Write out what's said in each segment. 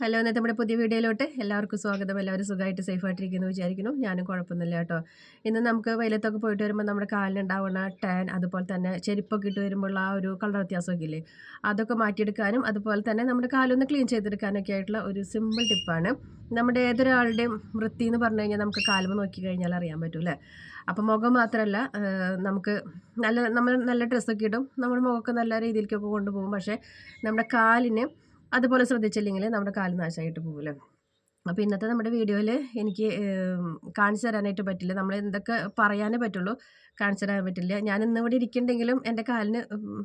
Hello ഇന്നത്തെ നമ്മുടെ പുതിയ വീഡിയോയിലോട്ട് എല്ലാവർക്കും സ്വാഗതം. എല്ലാവരും സുഖമായിട്ട് സേഫായിട്ടിരിക്കുന്നു വിചാരിക്കുന്നു. ഞാനും കുഴപ്പമൊന്നുമില്ല കേട്ടോ. ഇന്ന് നമുക്ക് വെയിലത്തൊക്കെ പോയിട്ട് വരുമ്പോൾ നമ്മുടെ കാലിനുണ്ടാവുന്ന ടാൻ അതുപോലെ തന്നെ ചെരുപ്പൊക്കെ ഇട്ട് വരുമ്പോൾ ആ ഒരു കളർ വ്യത്യാസമൊക്കെ ഇല്ലേ? അതൊക്കെ മാറ്റിയെടുക്കാനും അതുപോലെ തന്നെ നമ്മുടെ കാലൊന്ന് ക്ലീൻ ചെയ്തെടുക്കാനൊക്കെ ആയിട്ടുള്ള ഒരു സിമ്പിൾ ടിപ്പാണ് നമ്മുടെ ഏതൊരാളുടെയും വൃത്തി എന്ന് പറഞ്ഞു കഴിഞ്ഞാൽ നമുക്ക് കാലുമ നോക്കി കഴിഞ്ഞാൽ അറിയാൻ പറ്റും അല്ലേ? അപ്പോൾ മുഖം മാത്രമല്ല നമുക്ക് നല്ല നമ്മൾ നല്ല ഡ്രസ്സൊക്കെ ഇടും. നമ്മുടെ മുഖമൊക്കെ നല്ല രീതിയിലേക്കൊക്കെ കൊണ്ടുപോകും. പക്ഷേ നമ്മുടെ കാലിന് അതുപോലെ ശ്രദ്ധിച്ചില്ലെങ്കിൽ നമ്മുടെ കാൽ നാശമായിട്ട് പോകില്ല? അപ്പോൾ ഇന്നത്തെ നമ്മുടെ വീഡിയോയിൽ എനിക്ക് കാണിച്ചു തരാനായിട്ട് പറ്റില്ല. നമ്മൾ എന്തൊക്കെ പറയാനേ പറ്റുള്ളൂ കാണിച്ചു തരാൻ പറ്റില്ല. ഞാൻ ഇന്ന് ഇവിടെ ഇരിക്കുന്നുണ്ടെങ്കിലും എന്റെ കാലിന്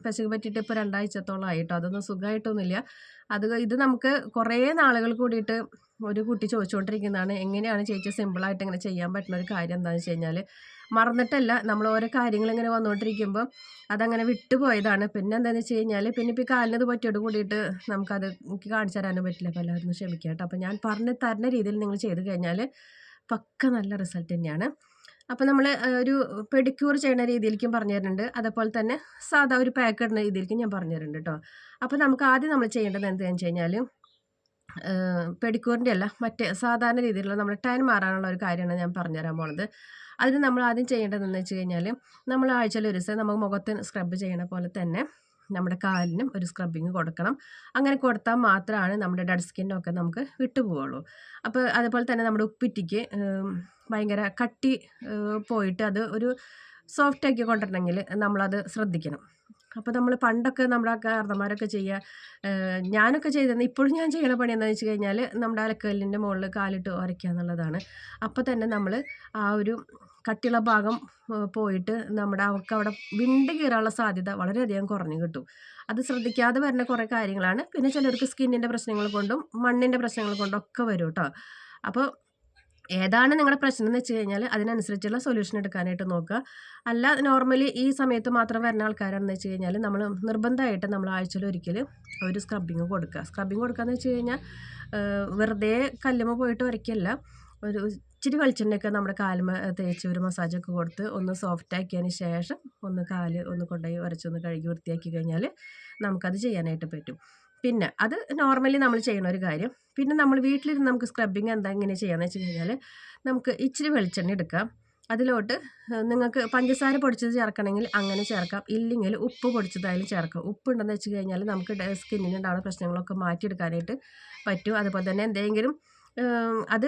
പശുക്ക് പറ്റിയിട്ട് ഇപ്പോൾ രണ്ടാഴ്ചത്തോളം ആയിട്ടോ? അതൊന്നും സുഖമായിട്ടൊന്നുമില്ല. അത് ഇത് നമുക്ക് കുറേ നാളുകൾ കൂടിയിട്ട് ഒരു കുട്ടി ചോദിച്ചുകൊണ്ടിരിക്കുന്നതാണ്. എങ്ങനെയാണ് ചേച്ചി സിമ്പിളായിട്ട് ഇങ്ങനെ ചെയ്യാൻ പറ്റുന്ന ഒരു കാര്യം എന്താണെന്ന് വെച്ച് കഴിഞ്ഞാൽ മറന്നിട്ടല്ല. നമ്മൾ ഓരോ കാര്യങ്ങൾ ഇങ്ങനെ വന്നുകൊണ്ടിരിക്കുമ്പം അതങ്ങനെ വിട്ടുപോയതാണ് പിന്നെ എന്താണെന്ന് വെച്ച് കഴിഞ്ഞാൽ പിന്നെ ഇപ്പോൾ കാലിനത് പറ്റിയോട് കൂടിയിട്ട് നമുക്കത് എനിക്ക് കാണിച്ചു തരാനും പറ്റില്ല. അപ്പോൾ എല്ലാവരും ക്ഷമിക്കാം കേട്ടോ. അപ്പോൾ ഞാൻ പറഞ്ഞ് തരുന്ന രീതിയിൽ നിങ്ങൾ ചെയ്ത് കഴിഞ്ഞാൽ പക്ക നല്ല റിസൾട്ട് തന്നെയാണ്. അപ്പോൾ നമ്മൾ ഒരു പെഡിക്യൂർ ചെയ്യുന്ന രീതിയിലേക്കും പറഞ്ഞു തരുന്നുണ്ട്. അതേപോലെ തന്നെ സാധാ ഒരു പാക്ക് ഇടുന്ന രീതിയിലേക്കും ഞാൻ പറഞ്ഞു തരുന്നുണ്ട് കേട്ടോ. അപ്പോൾ നമുക്ക് ആദ്യം നമ്മൾ ചെയ്യേണ്ടത് എന്താണെന്ന് വെച്ച് കഴിഞ്ഞാൽ പെഡിക്യൂറിന്റെ അല്ല മറ്റേ സാധാരണ രീതിയിലുള്ള നമ്മൾ ടൈൻ മാറാനുള്ള ഒരു കാര്യമാണ് ഞാൻ പറഞ്ഞുതരാൻ പോണത്. അതിന് നമ്മൾ ആദ്യം ചെയ്യേണ്ടതെന്ന് വെച്ച് കഴിഞ്ഞാൽ നമ്മൾ ആഴ്ചയിൽ ഒരു ദിവസം നമുക്ക് മുഖത്തിന് സ്ക്രബ് ചെയ്യണ പോലെ തന്നെ നമ്മുടെ കാലിനും ഒരു സ്ക്രബിങ് കൊടുക്കണം. അങ്ങനെ കൊടുത്താൽ മാത്രമാണ് നമ്മുടെ ഡെഡ് സ്കിന്നൊക്കെ നമുക്ക് വിട്ടുപോകുള്ളൂ അപ്പോൾ അതുപോലെ തന്നെ നമ്മുടെ ഉപ്പിറ്റിക്ക് ഭയങ്കര കട്ടി പോയിട്ട് അത് ഒരു സോഫ്റ്റ് സോഫ്റ്റാക്കി കൊണ്ടിട്ടുണ്ടെങ്കിൽ നമ്മളത് ശ്രദ്ധിക്കണം. അപ്പോൾ നമ്മൾ പണ്ടൊക്കെ നമ്മുടെ കാരണന്മാരൊക്കെ ചെയ്യുക ഞാനൊക്കെ ചെയ്തിരുന്നത് ഇപ്പോഴും ഞാൻ ചെയ്യണ പണി എന്താണെന്ന് വെച്ച് കഴിഞ്ഞാൽ നമ്മുടെ അലക്കല്ലിന്റെ മുകളിൽ കാലിട്ട് ഉരയ്ക്കുക എന്നുള്ളതാണ്. അപ്പോൾ തന്നെ നമ്മൾ ആ ഒരു കട്ടിയുള്ള ഭാഗം പോയിട്ട് നമ്മുടെ അവർക്ക് അവിടെ വിണ്ട് കീറാനുള്ള സാധ്യത വളരെയധികം കുറഞ്ഞു കിട്ടും. അത് ശ്രദ്ധിക്കാതെ വരുന്ന കുറേ കാര്യങ്ങളാണ്. പിന്നെ ചിലർക്ക് സ്കിന്നിന്റെ പ്രശ്നങ്ങൾ കൊണ്ടും മണ്ണിന്റെ പ്രശ്നങ്ങൾ കൊണ്ടും ഒക്കെ വരും കേട്ടോ അപ്പോൾ ഏതാണ് നിങ്ങളുടെ പ്രശ്നം എന്ന് വെച്ച് കഴിഞ്ഞാൽ അതിനനുസരിച്ചുള്ള സൊല്യൂഷൻ എടുക്കാനായിട്ട് നോക്കുക. അല്ല നോർമലി ഈ സമയത്ത് മാത്രം വരുന്ന ആൾക്കാരാണെന്ന് വെച്ച് കഴിഞ്ഞാൽ നമ്മൾ നിർബന്ധമായിട്ട് നമ്മൾ ആഴ്ചയിൽ ഒരിക്കൽ ഒരു സ്ക്രബിങ് കൊടുക്കുക. സ്ക്രബിങ് കൊടുക്കുക എന്ന് വെച്ച് കഴിഞ്ഞാൽ വെറുതെ കല്ലുമ്മ പോയിട്ട് വരയ്ക്കല്ല. ഒരു ഇച്ചിരി വെളിച്ചെണ്ണയൊക്കെ നമ്മുടെ കാലുമ തേച്ച് ഒരു മസാജൊക്കെ കൊടുത്ത് ഒന്ന് സോഫ്റ്റ് ആക്കിയതിന് ശേഷം ഒന്ന് കാൽ ഒന്ന് കൊണ്ടുപോയി ഉരച്ചൊന്ന് കഴുകി വൃത്തിയാക്കി കഴിഞ്ഞാൽ നമുക്കത് ചെയ്യാനായിട്ട് പറ്റും. പിന്നെ അത് നോർമലി നമ്മൾ ചെയ്യുന്ന ഒരു കാര്യം. പിന്നെ നമ്മൾ വീട്ടിലിരുന്ന് നമുക്ക് സ്ക്രബിങ് എന്താ ഇങ്ങനെ ചെയ്യാന്ന് വെച്ച് കഴിഞ്ഞാൽ നമുക്ക് ഇച്ചിരി വെളിച്ചെണ്ണ എടുക്കാം. അതിലോട്ട് നിങ്ങൾക്ക് പഞ്ചസാര പൊടിച്ചത് ചേർക്കണമെങ്കിൽ അങ്ങനെ ചേർക്കാം. ഇല്ലെങ്കിൽ ഉപ്പ് പൊടിച്ചതായാലും ചേർക്കാം. ഉപ്പ് ഉണ്ടെന്ന് വെച്ച് കഴിഞ്ഞാൽ നമുക്ക് സ്കിന്നിനുണ്ടാകുന്ന പ്രശ്നങ്ങളൊക്കെ മാറ്റിയെടുക്കാനായിട്ട് പറ്റും. അതുപോലെ തന്നെ എന്തെങ്കിലും അത്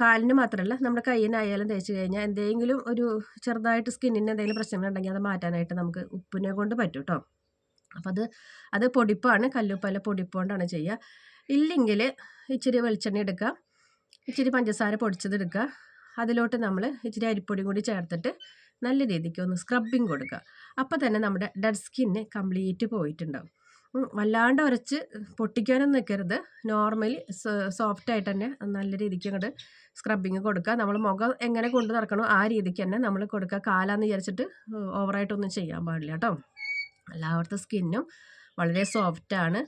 കാലിന് മാത്രമല്ല നമ്മുടെ കയ്യിനായാലും തേച്ച് കഴിഞ്ഞാൽ എന്തെങ്കിലും ഒരു ചെറുതായിട്ട് സ്കിന്നിന് എന്തെങ്കിലും പ്രശ്നങ്ങളുണ്ടെങ്കിൽ അത് മാറ്റാനായിട്ട് നമുക്ക് ഉപ്പിനെ കൊണ്ട് പറ്റും കേട്ടോ അപ്പം അത് അത് പൊടിപ്പാണ് കല്ലുപ്പല്ല പൊടിപ്പ് കൊണ്ടാണ് ചെയ്യുക ഇല്ലെങ്കിൽ ഇച്ചിരി വെളിച്ചെണ്ണ എടുക്കുക ഇച്ചിരി പഞ്ചസാര പൊടിച്ചതെടുക്കുക അതിലോട്ട് നമ്മൾ ഇച്ചിരി അരിപ്പൊടിയും കൂടി ചേർത്തിട്ട് നല്ല രീതിക്ക് ഒന്ന് സ്ക്രബിങ് കൊടുക്കുക. അപ്പോൾ തന്നെ നമ്മുടെ ഡെഡ് സ്കിന്ന് കംപ്ലീറ്റ് പോയിട്ടുണ്ടാവും. വല്ലാണ്ട് ഉരച്ച് പൊട്ടിക്കാനൊന്നും നിൽക്കരുത് നോർമലി സോഫ്റ്റ് ആയിട്ട് തന്നെ നല്ല രീതിക്ക് അങ്ങോട്ട് സ്ക്രബിങ് കൊടുക്കുക നമ്മൾ മുഖം എങ്ങനെ കൊണ്ടു നടക്കണോ ആ രീതിക്ക് തന്നെ നമ്മൾ കൊടുക്കുക കാലാന്ന് വിചാരിച്ചിട്ട് ഓവറായിട്ടൊന്നും ചെയ്യാൻ പാടില്ല കേട്ടോ. എല്ലാവർക്കും സ്കിന്നും വളരെ സോഫ്റ്റാണ്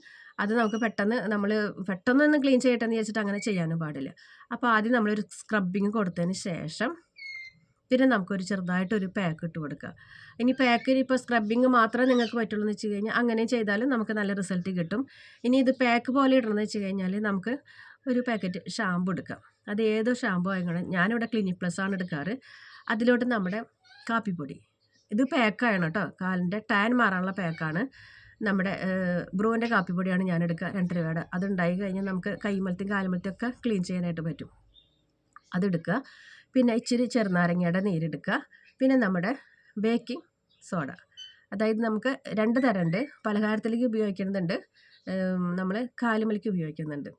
അത് നമുക്ക് പെട്ടെന്ന് നമ്മൾ പെട്ടെന്ന് ഒന്ന് ക്ലീൻ ചെയ്യട്ടെ എന്ന് വിചാരിച്ചിട്ട് അങ്ങനെ ചെയ്യാനും പാടില്ല. അപ്പോൾ ആദ്യം നമ്മളൊരു സ്ക്രബിങ് കൊടുത്തതിന് ശേഷം പിന്നെ നമുക്കൊരു ചെറുതായിട്ടൊരു പാക്ക് ഇട്ട് കൊടുക്കുക. ഇനി പാക്കിൽ ഇപ്പോൾ സ്ക്രബിങ് മാത്രമേ നിങ്ങൾക്ക് പറ്റുള്ളൂ എന്ന് വെച്ച് കഴിഞ്ഞാൽ അങ്ങനെ ചെയ്താലും നമുക്ക് നല്ല റിസൾട്ട് കിട്ടും. ഇനി ഇത് പാക്ക് പോലെ ഇടണമെന്ന് വെച്ച് കഴിഞ്ഞാൽ നമുക്ക് ഒരു പാക്കറ്റ് ഷാമ്പു എടുക്കാം. അത് ഏതോ ഷാമ്പു ആയിക്കോണം ഞാനിവിടെ ക്ലിനിക് പ്ലസ് ആണ് എടുക്കാറ്. അതിലോട്ട് നമ്മുടെ കാപ്പിപ്പൊടി. ഇത് പാക്കാണ് കേട്ടോ. കാലിന്റെ ടാൻ മാറാനുള്ള പാക്കാണ് നമ്മുടെ ബ്രൂവിന്റെ കാപ്പിപ്പൊടിയാണ് ഞാൻ എടുക്കുക രണ്ട് രൂപയുടെ അതുണ്ടായി കഴിഞ്ഞാൽ നമുക്ക് കൈമലത്തും കാലുമലത്തും ഒക്കെ ക്ലീൻ ചെയ്യാനായിട്ട് പറ്റും. അതെടുക്കുക പിന്നെ ഇച്ചിരി ചെറുനാരങ്ങയുടെ നീരെടുക്കുക. പിന്നെ നമ്മുടെ ബേക്കിംഗ് സോഡ അതായത് നമുക്ക് രണ്ട് തരമുണ്ട്. പലഹാരത്തിലേക്ക് ഉപയോഗിക്കുന്നുണ്ട്. നമ്മൾ കാലുമലിക്ക് ഉപയോഗിക്കുന്നുണ്ട്.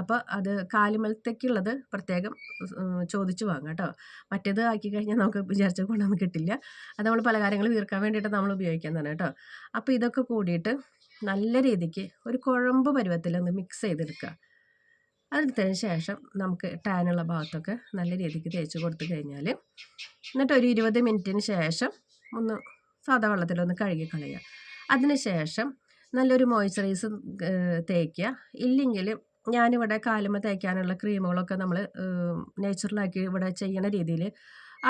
അപ്പോൾ അത് കാലുമലത്തേക്കുള്ളത് പ്രത്യേകം ചോദിച്ചു വാങ്ങാം കേട്ടോ. മറ്റേത് ആക്കി കഴിഞ്ഞാൽ നമുക്ക് വിചാരിച്ച കൊണ്ടൊന്നും കിട്ടില്ല. അത് നമ്മൾ പലഹാരങ്ങൾ തീർക്കാൻ വേണ്ടിയിട്ട് നമ്മൾ ഉപയോഗിക്കുന്നതാണ് കേട്ടോ. അപ്പോൾ ഇതൊക്കെ കൂടിയിട്ട് നല്ല രീതിക്ക് ഒരു കുഴമ്പ് പരുവത്തിൽ ഒന്ന് മിക്സ് ചെയ്തെടുക്കുക. അതെടുത്തതിന് ശേഷം നമുക്ക് ടാനുള്ള ഭാഗത്തൊക്കെ നല്ല രീതിക്ക് തേച്ച് കൊടുത്തു കഴിഞ്ഞാൽ എന്നിട്ട് ഒരു ഇരുപത് മിനിറ്റിന് ശേഷം ഒന്ന് സാധാ വെള്ളത്തിലൊന്ന് കഴുകി കളയുക. അതിന് ശേഷം നല്ലൊരു മോയ്സ്ചറൈസ് തേക്കുക. ഇല്ലെങ്കിൽ ഞാനിവിടെ കാലുമ തേക്കാനുള്ള ക്രീമുകളൊക്കെ നമ്മൾ നേച്ചുറലാക്കി ഇവിടെ ചെയ്യണ രീതിയിൽ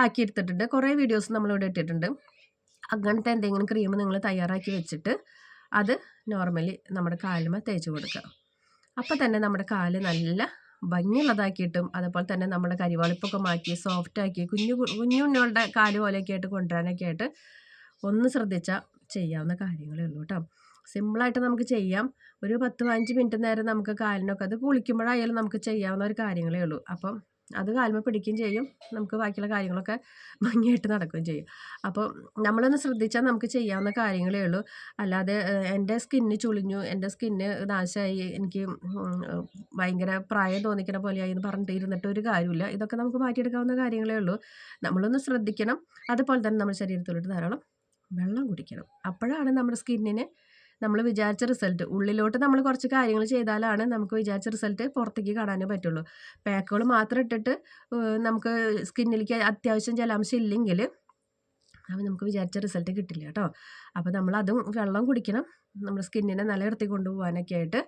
ആക്കി എടുത്തിട്ടുണ്ട്. കുറേ വീഡിയോസ് നമ്മളിവിടെ ഇട്ടിട്ടുണ്ട്. അങ്ങനത്തെ എന്തെങ്കിലും ക്രീം നിങ്ങൾ തയ്യാറാക്കി വെച്ചിട്ട് അത് നോർമലി നമ്മുടെ കാലുമ തേച്ച് കൊടുക്കുക. അപ്പം തന്നെ നമ്മുടെ കാൽ നല്ല ഭംഗിയുള്ളതാക്കിയിട്ടും അതുപോലെ തന്നെ നമ്മുടെ കരിവാളിപ്പൊക്കെ മാറ്റി സോഫ്റ്റാക്കി കുഞ്ഞു കുഞ്ഞുണ്ണികളുടെ കാൽ പോലെയൊക്കെ ആയിട്ട് കൊണ്ടുവരാനൊക്കെ ആയിട്ട് ഒന്ന് ശ്രദ്ധിച്ചാൽ ചെയ്യാവുന്ന കാര്യങ്ങളേ ഉള്ളൂ കേട്ടോ സിമ്പിളായിട്ട് നമുക്ക് ചെയ്യാം. ഒരു പത്ത് പതിനഞ്ച് മിനിറ്റ് നേരം നമുക്ക് കാലിനൊക്കെ അത് കുളിക്കുമ്പോഴായാലും നമുക്ക് ചെയ്യാവുന്ന ഒരു കാര്യങ്ങളേ ഉള്ളൂ. അപ്പം അത് കാൽമ പിടിക്കുകയും ചെയ്യും. നമുക്ക് ബാക്കിയുള്ള കാര്യങ്ങളൊക്കെ ഭംഗിയായിട്ട് നടക്കുകയും ചെയ്യും. അപ്പോൾ നമ്മളൊന്ന് ശ്രദ്ധിച്ചാൽ നമുക്ക് ചെയ്യാവുന്ന കാര്യങ്ങളേ ഉള്ളൂ. അല്ലാതെ എന്റെ സ്കിന്ന് ചുളിഞ്ഞു എന്റെ സ്കിന്ന് നാശമായി എനിക്ക് ഭയങ്കര പ്രായം തോന്നിക്കണ പോലെയായി എന്ന് പറഞ്ഞിട്ട് ഇരുന്നിട്ട് ഒരു കാര്യമില്ല. ഇതൊക്കെ നമുക്ക് മാറ്റിയെടുക്കാവുന്ന കാര്യങ്ങളേ ഉള്ളൂ. നമ്മളൊന്ന് ശ്രദ്ധിക്കണം. അതുപോലെ തന്നെ നമ്മുടെ ശരീരത്തിലോട്ട് ധാരാളം വെള്ളം കുടിക്കണം. അപ്പോഴാണ് നമ്മുടെ സ്കിന്നിന് നമ്മൾ വിചാരിച്ച റിസൾട്ട് ഉള്ളിലോട്ട് നമ്മൾ കുറച്ച് കാര്യങ്ങൾ ചെയ്താലാണ് നമുക്ക് വിചാരിച്ച റിസൾട്ട് പുറത്തേക്ക് കാണാനേ പറ്റുള്ളൂ. പാക്കുകൾ മാത്രം ഇട്ടിട്ട് നമുക്ക് സ്കിന്നിലേക്ക് അത്യാവശ്യം ജലാംശം ഇല്ലെങ്കിൽ അപ്പോൾ നമുക്ക് വിചാരിച്ച റിസൾട്ട് കിട്ടില്ല കേട്ടോ. അപ്പോൾ നമ്മളതും വെള്ളം കുടിക്കണം. നമ്മുടെ സ്കിന്നിനെ നിലനിർത്തി കൊണ്ടുപോകാനൊക്കെ ആയിട്ട്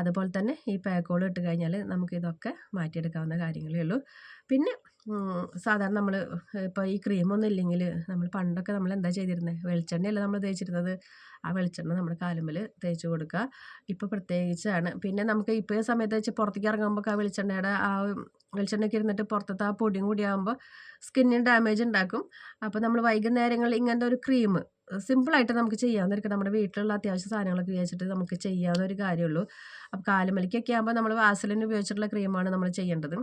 അതുപോലെ തന്നെ ഈ പാക്കോൾ ഇട്ട് കഴിഞ്ഞാൽ നമുക്ക് ഇതൊക്കെ മാറ്റിയെടുക്കാവുന്ന കാര്യങ്ങളേ ഉള്ളൂ. പിന്നെ സാധാരണ നമ്മൾ ഇപ്പോൾ ഈ ക്രീമൊന്നും ഇല്ലെങ്കിൽ നമ്മൾ പണ്ടൊക്കെ നമ്മൾ എന്താ ചെയ്തിരുന്നത് വെളിച്ചെണ്ണയല്ല നമ്മൾ തേച്ചിരുന്നത്? ആ വെളിച്ചെണ്ണ നമ്മുടെ കാലുമ്പിൽ തേച്ച് കൊടുക്കുക. ഇപ്പോൾ പ്രത്യേകിച്ചാണ്. പിന്നെ നമുക്ക് ഇപ്പോൾ സമയത്ത് വെച്ച് പുറത്തേക്ക് ഇറങ്ങുമ്പോൾ ആ വെളിച്ചെണ്ണയുടെ ആ വെളിച്ചെണ്ണയ്ക്ക് ഇരുന്നിട്ട് പുറത്തത്തെ ആ പൊടിയും കൂടി ആകുമ്പോൾ സ്കിന്നിന് ഡാമേജ് ഉണ്ടാക്കും അപ്പോൾ നമ്മൾ വൈകുന്നേരങ്ങളിൽ ഇങ്ങനത്തെ ഒരു ക്രീം സിമ്പിളായിട്ട് നമുക്ക് ചെയ്യാവുന്ന നമ്മുടെ വീട്ടിലുള്ള അത്യാവശ്യ സാധനങ്ങളൊക്കെ ഉപയോഗിച്ചിട്ട് നമുക്ക് ചെയ്യാവുന്ന ഒരു കാര്യമുള്ളൂ അപ്പോൾ കാലുമലിക്കൊക്കെ ആകുമ്പോൾ നമ്മൾ വാസലിന് ഉപയോഗിച്ചിട്ടുള്ള ക്രീമാണ് നമ്മൾ ചെയ്യേണ്ടത്.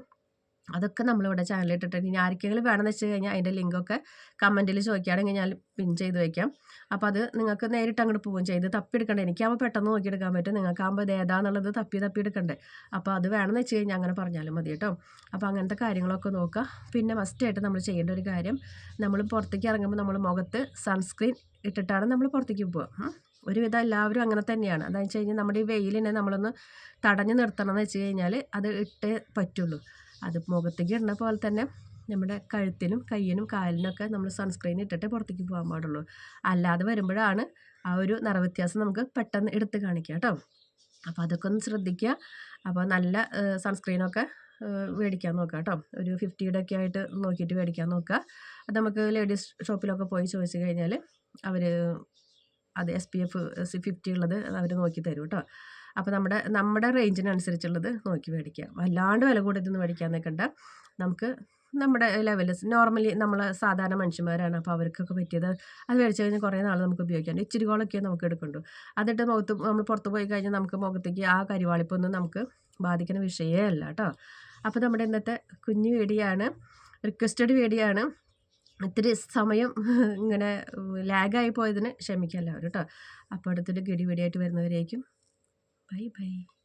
അതൊക്കെ നമ്മളിവിടെ ചാനലിൽ ഇട്ടിട്ടുണ്ട് ഇനി ആർക്കെങ്കിലും വേണമെന്ന് വെച്ച് കഴിഞ്ഞാൽ അതിന്റെ ലിങ്കൊക്കെ കമന്റിൽ ചോദിക്കുകയാണെങ്കിൽ ഞാൻ പിൻ ചെയ്ത് വയ്ക്കാം അപ്പോൾ അത് നിങ്ങൾക്ക് നേരിട്ട് അങ്ങോട്ട് പോവുകയും ചെയ്ത് തപ്പിയെടുക്കണ്ടേ. എനിക്കാകുമ്പോൾ പെട്ടെന്ന് നോക്കിയെടുക്കാൻ പറ്റും. നിങ്ങൾക്കാകുമ്പോൾ ഇത് ഏതാണെന്നുള്ളത് തപ്പി തപ്പി എടുക്കണ്ടേ. അപ്പോൾ അത് വേണമെന്ന് വെച്ച് കഴിഞ്ഞാൽ അങ്ങനെ പറഞ്ഞാലും മതി കേട്ടോ. അപ്പോൾ അങ്ങനത്തെ കാര്യങ്ങളൊക്കെ നോക്കുക പിന്നെ മസ്റ്റായിട്ട് നമ്മൾ ചെയ്യേണ്ട ഒരു കാര്യം നമ്മൾ പുറത്തേക്ക് ഇറങ്ങുമ്പോൾ നമ്മൾ മുഖത്ത് സൺസ്ക്രീൻ ഇട്ടിട്ടാണ് നമ്മൾ പുറത്തേക്ക് പോവുക. ഒരുവിധം എല്ലാവരും അങ്ങനെ തന്നെയാണ്. അതെന്ന് വെച്ച് കഴിഞ്ഞാൽ നമ്മുടെ ഈ വെയിലിനെ നമ്മളൊന്ന് തടഞ്ഞു നിർത്തണം എന്ന് വെച്ച് കഴിഞ്ഞാൽ അത് ഇട്ടേ പറ്റുള്ളൂ. അത് മുഖത്തേക്ക് ഇടുന്ന പോലെ തന്നെ നമ്മുടെ കഴുത്തിനും കയ്യിനും കാലിനൊക്കെ നമ്മൾ സൺസ്ക്രീൻ ഇട്ടിട്ട് പുറത്തേക്ക് പോകാൻ പാടുള്ളൂ. അല്ലാതെ വരുമ്പോഴാണ് ആ ഒരു നിറവ്യത്യാസം നമുക്ക് പെട്ടെന്ന് എടുത്ത് കാണിക്കുക കേട്ടോ. അപ്പോൾ അതൊക്കെ ഒന്ന് ശ്രദ്ധിക്കുക. അപ്പോൾ നല്ല സൺസ്ക്രീനൊക്കെ മേടിക്കാൻ നോക്കുക കേട്ടോ. ഒരു ഫിഫ്റ്റിയുടെ ഒക്കെ ആയിട്ട് നോക്കിയിട്ട് മേടിക്കാൻ നോക്കുക. അത് നമുക്ക് ലേഡീസ് ഷോപ്പിലൊക്കെ പോയി ചോദിച്ചു കഴിഞ്ഞാൽ അവർ അത് എസ് പി എഫ് ഫിഫ്റ്റി ഉള്ളത് അവർ നോക്കി തരും കേട്ടോ. അപ്പോൾ നമ്മുടെ നമ്മുടെ റേഞ്ചിനനുസരിച്ചുള്ളത് നോക്കി മേടിക്കാം വല്ലാണ്ട് വില കൂടുതലൊന്നും മേടിക്കാൻ നിൽക്കണ്ട നമുക്ക് നമ്മുടെ ലെവലിൽ നോർമലി നമ്മൾ സാധാരണ മനുഷ്യന്മാരാണ്. അപ്പോൾ അവർക്കൊക്കെ പറ്റിയത് അത് മേടിച്ച് കഴിഞ്ഞാൽ കുറേ നാൾ നമുക്ക് ഉപയോഗിക്കാം ഇച്ചിരി കോളൊക്കെ നമുക്ക് എടുക്കണ്ടു. അതിട്ട് മുഖത്ത് നമ്മൾ പുറത്ത് പോയി കഴിഞ്ഞാൽ നമുക്ക് മുഖത്തേക്ക് ആ കരിവാളിപ്പൊന്നും നമുക്ക് ബാധിക്കുന്ന വിഷയമേ അല്ല കേട്ടോ അപ്പോൾ നമ്മുടെ ഇന്നത്തെ കുഞ്ഞു വീഡിയാണ് റിക്വസ്റ്റഡ് വീഡിയാണ് ഇത്തിരി സമയം ഇങ്ങനെ ലാഗായി പോയതിന് ക്ഷമിക്കാം എല്ലാവരും കേട്ടോ അപ്പോൾ അടുത്തൊരു ഗിടി വീഡിയോ വരുന്നവരേക്കും 拜拜。